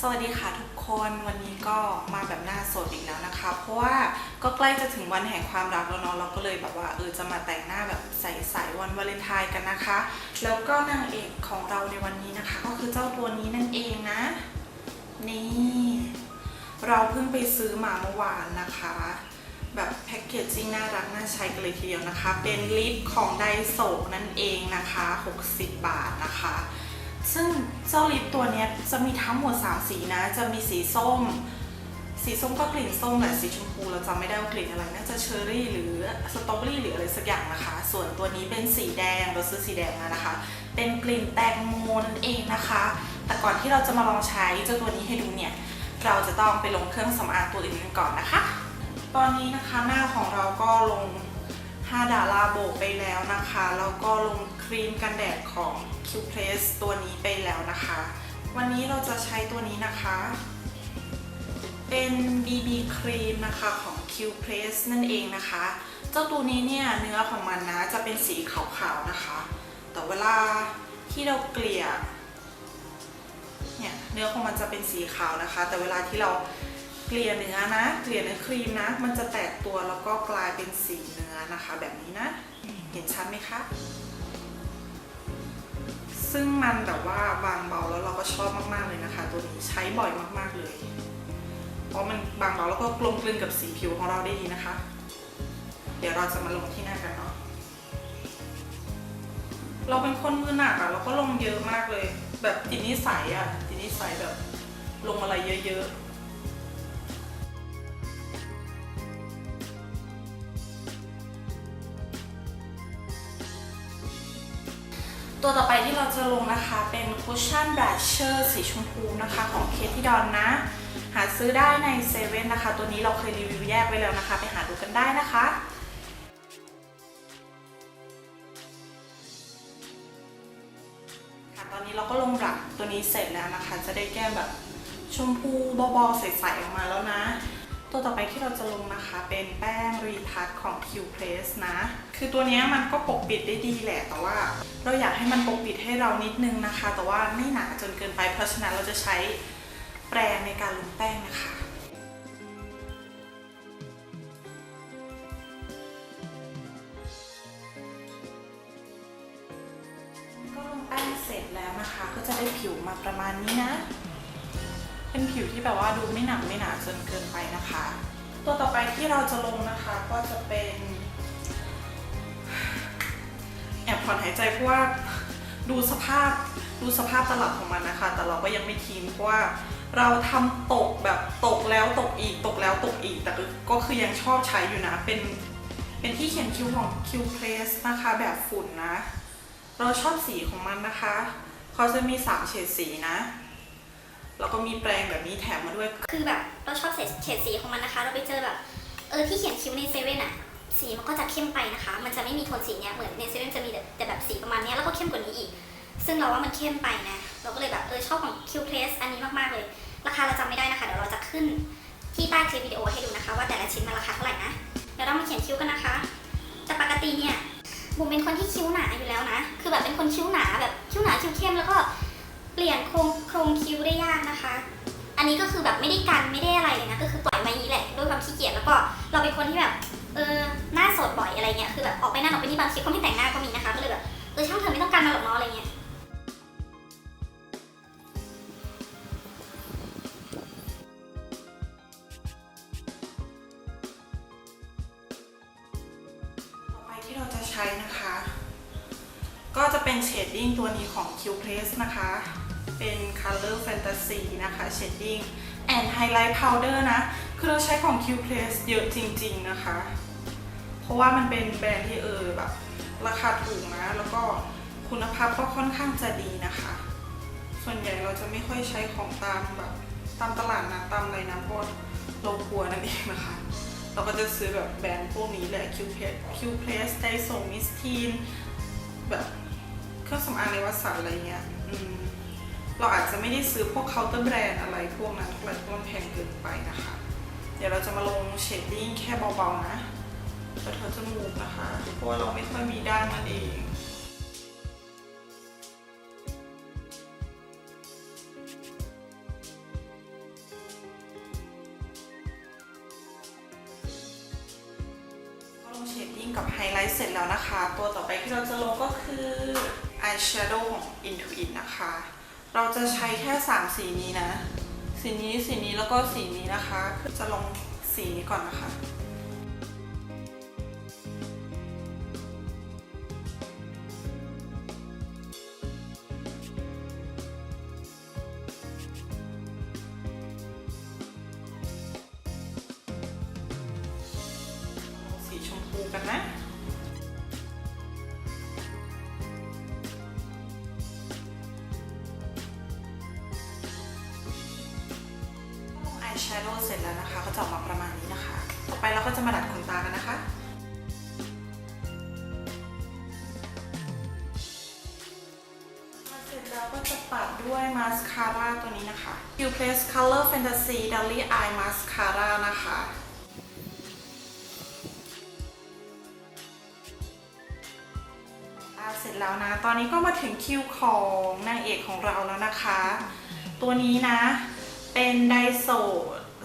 สวัสดีค่ะทุกคนวันนี้ก็มาแบบหน้าสดอีกแล้วนะคะ เพราะว่าก็ใกล้จะถึงวันแห่งความรักแล้วเนาะเราก็เลยแบบว่าเออจะมาแต่งหน้าแบบใสๆวันวาเลนไทน์กันนะคะ แล้วก็นางเอกของเราในวันนี้นะคะ ก็คือเจ้าตัวนี้นั่นเองนะ นี่ เราเพิ่งไปซื้อมาเมื่อวานนะคะ แบบแพ็กเกจจิ้งน่ารักน่าใช้กันเลยทีเดียวนะคะ เป็นลิปของไดโซนั่นเองนะคะ 60 บาทนะคะ ซึ่งเจ้าลิปตัวนี้จะมีทั้งหมด3สีนะ จะมีสีส้ม สีส้มก็กลิ่นส้มแหละสีชมพูเราจำไม่ได้ว่ากลิ่นอะไรน่าจะเชอร์รี่หรือสตรอเบอรี่หรืออะไรสักอย่างนะคะ ส่วนตัวนี้เป็นสีแดงเราซื้อสีแดงมานะคะ เป็นกลิ่นแตงโมนั่นเองนะคะ แต่ก่อนที่เราจะมาลองใช้เจ้าตัวนี้ให้ดูเนี่ยเราจะต้องไปลงเครื่องสำอางตัวอื่นกันก่อนนะคะ ตอนนี้นะคะหน้าของเราก็ลง5ดาราโบกไปแล้วนะคะแล้วก็ลง ครีมกันแดดของ Q Press ตัวนี้ไปแล้วนะคะ วันนี้เราจะใช้ตัวนี้นะคะ เป็น BB ครีมนะคะของ Q Press นั่นเองนะคะ เจ้าตัวนี้เนี่ยเนื้อของมันนะจะเป็นสีขาวๆนะคะ แต่เวลาที่เราเกลี่ยเนี่ยเนื้อของมันจะเป็นสีขาวนะคะ แต่เวลาที่เราเกลี่ยเนื้อนะ เกลี่ยเนื้อครีมนะ มันจะแตกตัวแล้วก็กลายเป็นสีเนื้อนะคะ แบบนี้นะ เห็นชัดไหมคะ ซึ่งมันแบบว่าบางเบาแล้วเราก็ชอบมากๆเลยนะคะ ตัวนี้ใช้บ่อยมากๆเลย เพราะมันบางเบาแล้วก็กลมกลืนกับสีผิวของเราได้ดีนะคะ เดี๋ยวเราจะมาลงที่หน้ากันเนาะเราเป็นคนมือหนักอะเราก็ลงเยอะมากเลย แบบติดนิสัยอะติดนิสัยแบบลงอะไรเยอะๆ ตัวต่อไปที่เราจะลงนะคะเป็น Cushion Blusher สีชมพูนะคะของเคที่ดอนนะ หาซื้อได้ในเซเว่นนะคะ ตัวนี้เราเคยรีวิวแยกไว้แล้วนะคะ ไปหาดูกันได้นะคะค่ะตอนนี้เราก็ลงหลักตัวนี้เสร็จแล้วนะคะ จะได้แก้มแบบชมพูบอๆใสๆออกมาแล้วนะ ตัวต่อไปที่เราจะลงนะคะเป็นแป้งรีทัชของ Q Press นะ คือตัวนี้มันก็ปกปิดได้ดีแหละ แต่ว่าเราอยากให้มันปกปิดให้เรานิดนึงนะคะ แต่ว่าไม่หนาจนเกินไป เพราะฉะนั้นเราจะใช้แปรงในการลงแป้งนะคะก็ลงแป้งเสร็จแล้วนะคะ ก็จะได้ผิวมาประมาณนี้นะ เป็นผิวที่แบบว่าดูไม่หนักไม่หนาจนเกินไปนะคะ ตัวต่อไปที่เราจะลงนะคะก็จะเป็นแอบผ่อนหายใจเพราะว่าดูสภาพดูสภาพตลับของมันนะคะ แต่เราก็ยังไม่ทิ้งเพราะว่าเราทำตกแบบตกแล้วตกอีกตกแล้วตกอีกแต่ก็คือยังชอบใช้อยู่นะเป็นเป็นที่เขียนคิ้วของ Q Press นะคะแบบฝุ่นนะ เราชอบสีของมันนะคะเขาจะมี3เฉดสีนะ แล้วก็มีแปรงแบบนี้แถมมาด้วย คือแบบเราชอบเฉดสีของมันนะคะ เราไปเจอแบบเออที่เขียนคิ้วในเซเว่นอะสีมันก็จะเข้มไปนะคะ มันจะไม่มีโทนสีเนี้ยเหมือนในเซเว่นจะมีแต่แบบสีประมาณเนี้ยแล้วก็เข้มกว่านี้อีก ซึ่งเราว่ามันเข้มไปนะ เราก็เลยแบบเออชอบของ Q Press อันนี้มากๆเลย ราคาเราจำไม่ได้นะคะ เดี๋ยวเราจะขึ้นที่ใต้คลิปวิดีโอให้ดูนะคะ ว่าแต่ละชิ้นมันราคาเท่าไหร่นะ เดี๋ยวเรามาเขียนคิ้วกันนะคะ แต่ปกติเนี่ยบุ๋มเป็นคนที่คิ้วหนาอยู่แล้วนะ คือแบบเป็นคนคิ้วหนาแบบคิ้วหนาคิ้วเข้มแล้วก็ เปลี่ยนโครงโครงคิ้วได้ยากนะคะ อันนี้ก็คือแบบไม่ได้กันไม่ได้อะไรเลยนะ ก็คือปล่อยมาอย่างนี้แหละด้วยความขี้เกียจแล้วก็เราเป็นคนที่แบบเออหน้าสดบ่อยอะไรเงี้ยคือแบบออกไปหนั่นออกไปนี่บางทีก็ไม่แต่งหน้าก็มีนะคะก็เลยแบบเออช่างเถอไม่ต้องกันมาหรอกเนาะอะไรเงี้ยต่อไปที่เราจะใช้นะคะ ก็จะเป็นเชดดิ้งตัวนี้ของ Q Press นะคะ เป็น Color Fantasy นะคะ Shading and Highlight Powder นะ คือเราใช้ของ Q Press เยอะจริง ๆ นะคะ เพราะว่ามันเป็นแบรนด์ที่เออแบบ ราคาถูกนะ แล้วก็คุณภาพก็ค่อนข้างจะดีนะคะ ส่วนใหญ่เราจะไม่ค่อยใช้ของตามแบบตามตลาดนะตามอะไรนะเพราะเรากลัวนั่นเองนะคะ เราก็จะซื้อแบบแบรนด์พวกนี้แหละ Q Press Q Press ไดโซมิสทีนแบบเครื่องสำอางในวัสสันอะไรเงี้ย อืม เราอาจจะไม่ได้ซื้อพวกเคาน์เตอร์แบรนด์อะไรพวกนั้นเพราะมันแพงเกินไปนะคะ เดี๋ยวเราจะมาลงเชดดิ้งแค่เบาๆนะแต่เธอจะมูกนะคะ เพราะว่าเราไม่ค่อยมีด้านมันเองเชดดิ้งกับไฮไลท์เสร็จแล้วนะคะ ตัวต่อไปที่เราจะลงก็คืออายแชโดว์ของ Intuit นะคะ เราจะใช้แค่3สีนี้นะ สีนี้สีนี้แล้วก็สีนี้นะคะ จะลงสีนี้ก่อนนะคะสีชมพูกันนะ โดว์เสร็จแล้วนะคะ ก็จะออกมาประมาณนี้นะคะ ต่อไปเราก็จะมาดัดขนตากันนะคะเสร็จแล้วก็จะปัดด้วยมาสคาร่าตัวนี้นะคะ You Place Color Fantasy Dolly Eye Mascara นะคะอ่าเสร็จแล้วนะ ตอนนี้ก็มาถึงคิวของนางเอกของเราแล้วนะคะ ตัวนี้นะ เป็นไดโซ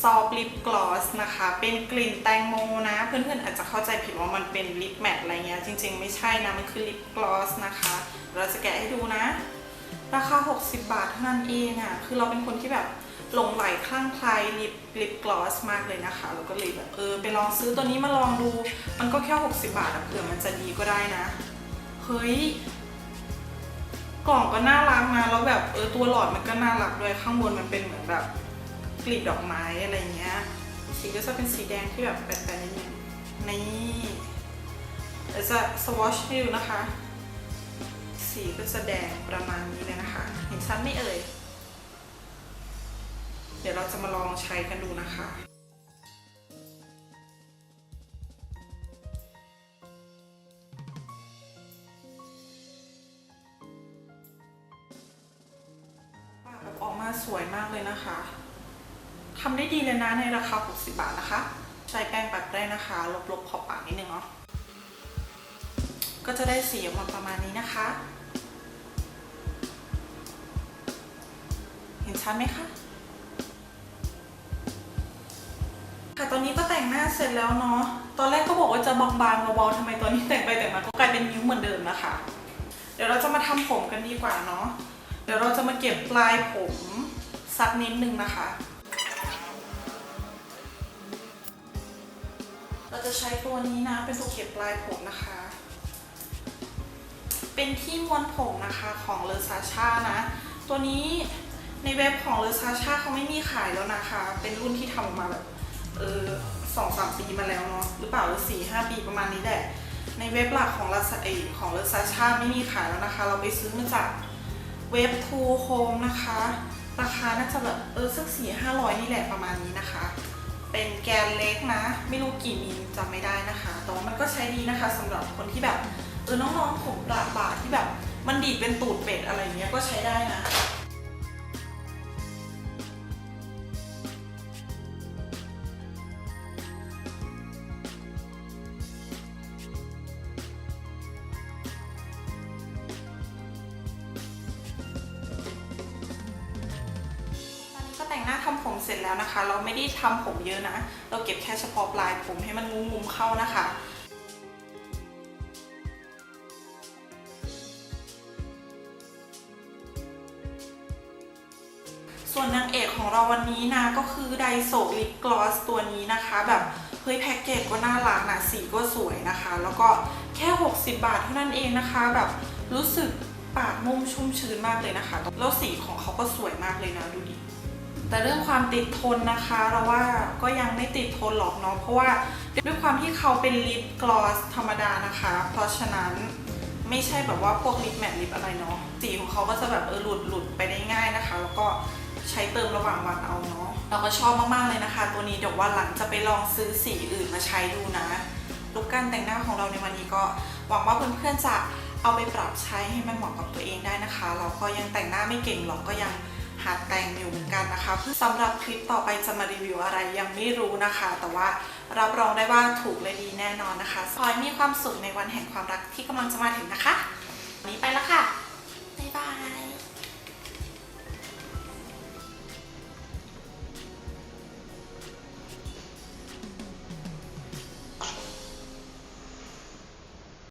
ซอฟลิปกลอสนะคะ เป็นกลิ่นแตงโมนะ เพื่อนๆอาจจะเข้าใจผิดว่ามันเป็นลิปแมทอะไรเงี้ย จริงๆไม่ใช่นะ มันคือลิปกลอสนะคะ เราจะแกะให้ดูนะ ราคา 60 บาทเท่านั้นเองอะ่ะ คือเราเป็นคนที่แบบหลงไหลคลั่งไคล้ลิปลิปกลอสมากเลยนะคะ แล้วก็เลยแบบเออไปลองซื้อตัวนี้มาลองดู มันก็แค่ 60 บาทอะเผื่อมันจะดีก็ได้นะ เฮ้ย กล่องก็น่ารักนะ แล้วแบบเออตัวหลอดมันก็น่ารักด้วย ข้างบนมันเป็นเหมือนแบบ กลีบดอกไม้อะไรเงี้ย สีก็จะเป็นสีแดงที่แบบแปลกๆนิดนึงนี่เดี๋ยวจะสวอชให้ดูนะคะ สีก็จะแดงประมาณนี้เลยนะคะ เห็นชัดไม่เอ่ย เดี๋ยวเราจะมาลองใช้กันดูนะคะปากแบบออกมาสวยมากเลยนะคะ ทำได้ดีเลยนะในราคา 60 บาทนะคะ ใช้แป้งปัดได้นะคะ ลบๆขอบปากนิดนึงเนาะก็จะได้สีออกมาประมาณนี้นะคะ เห็นชัดไหมคะค่ะตอนนี้ก็แต่งหน้าเสร็จแล้วเนาะตอนแรกก็บอกว่าจะบางๆเบาๆทำไมตอนนี้แต่งไปแต่งมาก็กลายเป็นนิ้วเหมือนเดิมนะคะ เดี๋ยวเราจะมาทำผมกันดีกว่าเนาะเดี๋ยวเราจะมาเก็บปลายผมสักนิดนึงนะคะ จะใช้ตัวนี้นะ เป็นตัวเก็บปลายผมนะคะ เป็นที่ม้วนผมนะคะของเลอซาชานะ ตัวนี้ในเว็บของเลอซาชาเขาไม่มีขายแล้วนะคะ เป็นรุ่นที่ทำออกมาแบบเออสองสามปีมาแล้วเนาะหรือเปล่าหรือสี่ห้าปีประมาณนี้แหละ ในเว็บหลักของลาซาเอของเลอซาชาไม่มีขายแล้วนะคะ เราไปซื้อมาจากเว็บทูโฮมนะคะ ราคาน่าจะแบบเออสักสี่ห้าร้อยนี่แหละประมาณนี้นะคะ เป็นแกนเล็กนะ ไม่รู้กี่มิลจำไม่ได้นะคะแต่ว่ามันก็ใช้ดีนะคะสำหรับคนที่แบบเออน้องๆผมประบาที่แบบ มันดีดเป็นตูดเป็ดอะไรเงี้ยก็ใช้ได้นะ เสร็จแล้วนะคะ เราไม่ได้ทำผมเยอะนะ เราเก็บแค่เฉพาะปลายผมให้มันงุ้มๆเข้านะคะส่วนนางเอกของเราวันนี้นะก็คือไดโซลิปกลอสตัวนี้นะคะ แบบเฮ้ยแพ็กเกจก็น่ารักนะสีก็สวยนะคะ แล้วก็แค่ 60 บาทเท่านั้นเองนะคะ แบบรู้สึกปากนุ่มชุ่มชื้นมากเลยนะคะ แล้วสีของเขาก็สวยมากเลยนะดูดิ แต่เรื่องความติดทนนะคะเราว่าก็ยังไม่ติดทนหรอกเนาะเพราะว่าด้วยความที่เขาเป็นลิปกลอสธรรมดานะคะ เพราะฉะนั้นไม่ใช่แบบว่าพวกลิปแมทลิปอะไรเนาะสีของเขาก็จะแบบเออหลุดหลุดไปได้ง่ายนะคะ แล้วก็ใช้เติมระหว่างวันเอาเนาะเราก็ชอบมากๆเลยนะคะ ตัวนี้เดี๋ยววันหลังจะไปลองซื้อสีอื่นมาใช้ดูนะลุคการแต่งหน้าของเราในวันนี้ก็หวังว่าเพื่อนๆจะเอาไปปรับใช้ให้มันเหมาะกับตัวเองได้นะคะ เราก็ยังแต่งหน้าไม่เก่งหรอกก็ยัง หาแต่งอยู่เหมือนกันนะคะสำหรับคลิปต่อไปจะมารีวิวอะไรยังไม่รู้นะคะ แต่ว่ารับรองได้ว่าถูกและดีแน่นอนนะคะขอให้มีความสุขในวันแห่งความรักที่กำลังจะมาถึงนะคะ วันนี้ไปแล้วค่ะ บ๊ายบาย